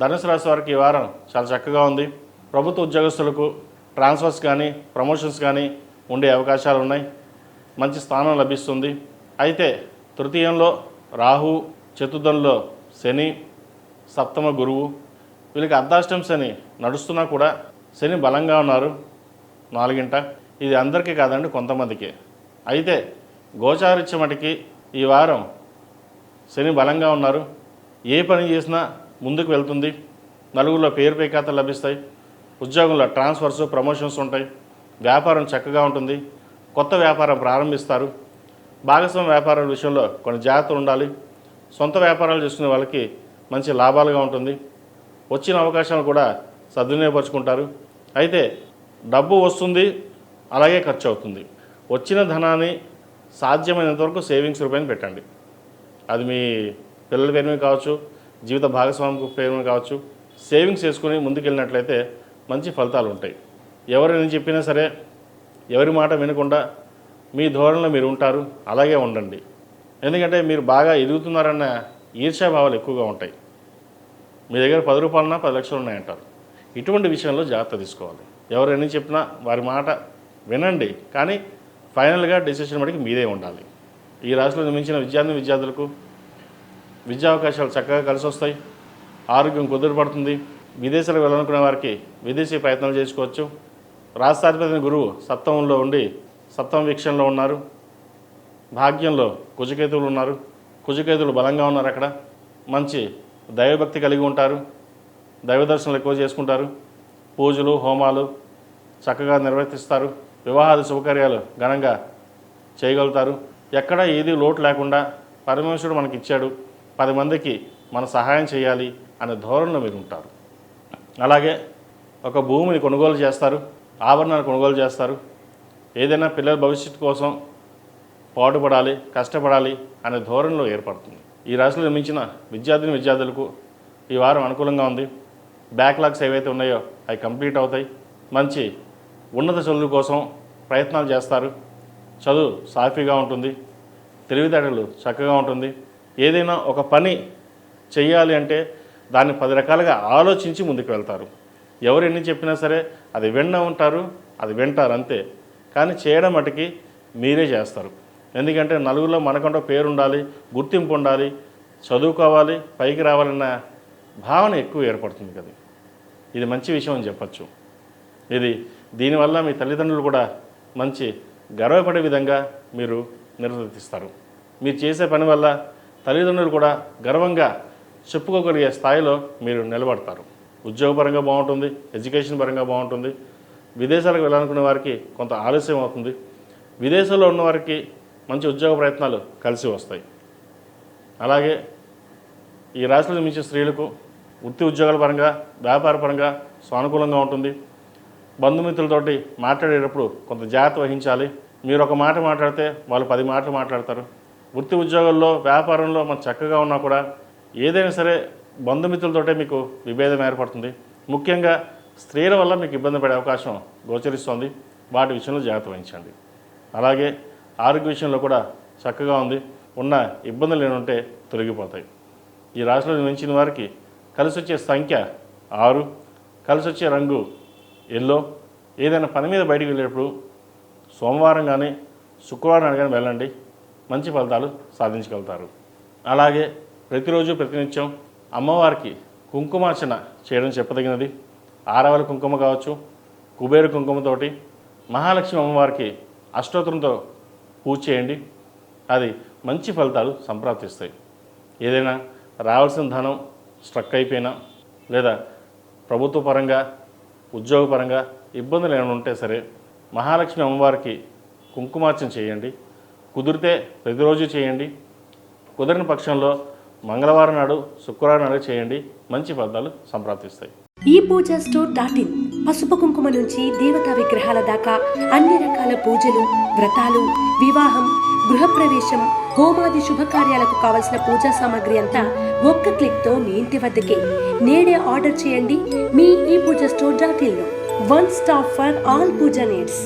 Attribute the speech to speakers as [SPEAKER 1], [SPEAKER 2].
[SPEAKER 1] ధనుసు రాశి వారికి ఈ వారం చాలా చక్కగా ఉంది. ప్రభుత్వ ఉద్యోగస్తులకు ట్రాన్స్ఫర్స్ కానీ ప్రమోషన్స్ కానీ ఉండే అవకాశాలు ఉన్నాయి. మంచి స్థానం లభిస్తుంది. అయితే తృతీయంలో రాహు చతుర్థంలో శని సప్తమ గురువు. వీళ్ళకి అర్ధాష్టం శని నడుస్తున్నా కూడా శని బలంగా ఉన్నారు. నాలుగింట. ఇది అందరికీ కాదండి కొంతమందికి. అయితే గోచారిత్య మటుకి ఈ వారం శని బలంగా ఉన్నారు. ఏ పని చేసినా ముందుకు వెళ్తుంది. నలుగురిలో పేరు పేకాతలు లభిస్తాయి. ఉద్యోగంలో ట్రాన్స్ఫర్స్ ప్రమోషన్స్ ఉంటాయి. వ్యాపారం చక్కగా ఉంటుంది. కొత్త వ్యాపారం ప్రారంభిస్తారు. భాగస్వామ్య వ్యాపారాల విషయంలో కొన్ని జాగ్రత్తలు ఉండాలి. సొంత వ్యాపారాలు చేసుకునే వాళ్ళకి మంచి లాభాలుగా ఉంటుంది. వచ్చిన అవకాశాలు కూడా సద్వినియోగపరుచుకుంటారు. అయితే డబ్బు వస్తుంది అలాగే ఖర్చు అవుతుంది. వచ్చిన ధనాన్ని సాధ్యమైనంత వరకు సేవింగ్స్ రూపాయలు పెట్టండి. అది మీ పిల్లల పేరు మీద కావచ్చు జీవిత భాగస్వామికి ప్రేరణ కావచ్చు. సేవింగ్స్ చేసుకుని ముందుకెళ్ళినట్లయితే మంచి ఫలితాలు ఉంటాయి. ఎవరైనా చెప్పినా సరే ఎవరి మాట వినకుండా మీ ధోరణిలో మీరు ఉంటారు. అలాగే ఉండండి. ఎందుకంటే మీరు బాగా ఎదుగుతున్నారన్న ఈర్ష్యాభావాలు ఎక్కువగా ఉంటాయి. మీ దగ్గర పది రూపాయలన్నా పది లక్షలు ఉన్నాయంటారు. ఇటువంటి విషయంలో జాగ్రత్త తీసుకోవాలి. ఎవరు ఎన్ని చెప్పినా వారి మాట వినండి. కానీ ఫైనల్గా డిసిషన్ మటుకు మీదే ఉండాలి. ఈ రాశిలో నిర్మించిన విద్యార్థి విద్యార్థులకు విద్యా అవకాశాలు చక్కగా కలిసి వస్తాయి. ఆరోగ్యం కుదురుపడుతుంది విదేశాలకు వెళ్ళాలనుకునే వారికి విదేశీ ప్రయత్నాలు చేసుకోవచ్చు. రాష్ట్రాధిపతి గురువు సప్తమంలో ఉండి సప్తమ వీక్షణలో ఉన్నారు. భాగ్యంలో కుజకేతువులు ఉన్నారు. కుజకేతువులు బలంగా ఉన్నారు అక్కడ. మంచి దైవభక్తి కలిగి ఉంటారు. దైవ దర్శనాలు ఎక్కువ చేసుకుంటారు. పూజలు హోమాలు చక్కగా నిర్వర్తిస్తారు. వివాహాది శుభకార్యాలు ఘనంగా చేయగలుగుతారు. ఎక్కడ ఏది లోటు లేకుండా పరమేశ్వరుడు మనకి ఇచ్చాడు పది మందికి మన సహాయం చేయాలి అనే ధోరణిలో మీరు ఉంటారు. అలాగే ఒక భూమిని కొనుగోలు చేస్తారు ఆభరణాలు కొనుగోలు చేస్తారు. ఏదైనా పిల్లల భవిష్యత్తు కోసం పాటుపడాలి కష్టపడాలి అనే ధోరణిలో ఏర్పడుతుంది. ఈ రాశిలో నిర్మించిన విద్యార్థిని విద్యార్థులకు ఈ వారం అనుకూలంగా ఉంది. బ్యాక్లాగ్స్ ఏవైతే ఉన్నాయో అవి కంప్లీట్ అవుతాయి. మంచి ఉన్నత చదువుల కోసం ప్రయత్నాలు చేస్తారు. చదువు సాఫీగా ఉంటుంది. తెలివితేటలు చక్కగా ఉంటుంది. ఏదైనా ఒక పని చేయాలి అంటే దాన్ని పది రకాలుగా ఆలోచించి ముందుకు వెళ్తారు. ఎవరు ఎన్ని చెప్పినా సరే అది విన్న ఉంటారు అది వింటారు అంతే. కానీ చేయడం మటుకి మీరే చేస్తారు. ఎందుకంటే నలుగురిలో మనకంటూ పేరు ఉండాలి గుర్తింపు ఉండాలి చదువుకోవాలి పైకి రావాలన్న భావన ఎక్కువ ఏర్పడుతుంది కదా. ఇది మంచి విషయం అని చెప్పచ్చు. ఇది దీనివల్ల మీ తల్లిదండ్రులు కూడా మంచి గర్వపడే విధంగా మీరు నిర్వర్తిస్తారు. మీరు చేసే పని వల్ల తల్లిదండ్రులు కూడా గర్వంగా చెప్పుకోగలిగే స్థాయిలో మీరు నిలబడతారు. ఉద్యోగపరంగా బాగుంటుంది ఎడ్యుకేషన్ పరంగా బాగుంటుంది. విదేశాలకు వెళ్ళాలనుకునే వారికి కొంత ఆలస్యం అవుతుంది. విదేశాల్లో ఉన్న వారికి మంచి ఉద్యోగ ప్రయత్నాలు కలిసి వస్తాయి. అలాగే ఈ రాశిలో నిర్మించే స్త్రీలకు వృత్తి ఉద్యోగాల పరంగా వ్యాపార పరంగా సానుకూలంగా ఉంటుంది. బంధుమిత్రులతోటి మాట్లాడేటప్పుడు కొంత జాగ్రత్త వహించాలి. మీరు ఒక మాట మాట్లాడితే వాళ్ళు పది మాటలు మాట్లాడతారు. వృత్తి ఉద్యోగాల్లో వ్యాపారంలో మనం చక్కగా ఉన్నా కూడా ఏదైనా సరే బంధుమిత్రులతోటే మీకు విభేదం ఏర్పడుతుంది. ముఖ్యంగా స్త్రీల వల్ల మీకు ఇబ్బంది పడే అవకాశం గోచరిస్తోంది. వాటి విషయంలో జాగ్రత్త వహించండి. అలాగే ఆరోగ్య విషయంలో కూడా చక్కగా ఉంది. ఉన్న ఇబ్బందులు ఏంటంటే తొలగిపోతాయి. ఈ రాశిలో నిర్ణయించిన వారికి కలిసి వచ్చే సంఖ్య ఆరు కలిసి వచ్చే రంగు ఎల్లో. ఏదైనా పని మీద బయటికి వెళ్ళేటప్పుడు సోమవారం కానీ శుక్రవారం కానీ వెళ్ళండి. మంచి ఫలితాలు సాధించగలుగుతారు. అలాగే ప్రతిరోజు ప్రతినిత్యం అమ్మవారికి కుంకుమార్చన చేయడం చెప్పదగినది. ఆరవల కుంకుమ కావచ్చు కుబేరు కుంకుమతోటి మహాలక్ష్మి అమ్మవారికి అష్టోత్తరంతో పూజ చేయండి. అది మంచి ఫలితాలు సంప్రాప్తిస్తాయి. ఏదైనా రావాల్సిన ధనం స్ట్రక్ అయిపోయినా లేదా ప్రభుత్వ పరంగా ఉద్యోగపరంగా ఇబ్బందులు ఏమైనా ఉంటే సరే మహాలక్ష్మి అమ్మవారికి కుంకుమార్చన చేయండి. కుదిరితే ప్రతిరోజు చేయండి. కుదిరిన పక్షంలో మంగళవారం నాడు శుక్రవారం నాడు చేయండి. మంచి ఫలితాలు సంప్రాప్తిస్తాయి.
[SPEAKER 2] ఈ పూజ స్టోర్ డాట్ ఇన్. పసుపు కుంకుమ నుంచి దేవతా విగ్రహాల దాకా అన్ని రకాల పూజలు వ్రతాలు వివాహం గృహప్రవేశం హోమాది శుభకార్యాలకు కావలసిన పూజా సామాగ్రి అంతా ఒక్క క్లిక్తో మీ ఇంటి వద్దకే. నేడే ఆర్డర్ చేయండి మీ ఈ Pooja store dot in one stop for all puja needs.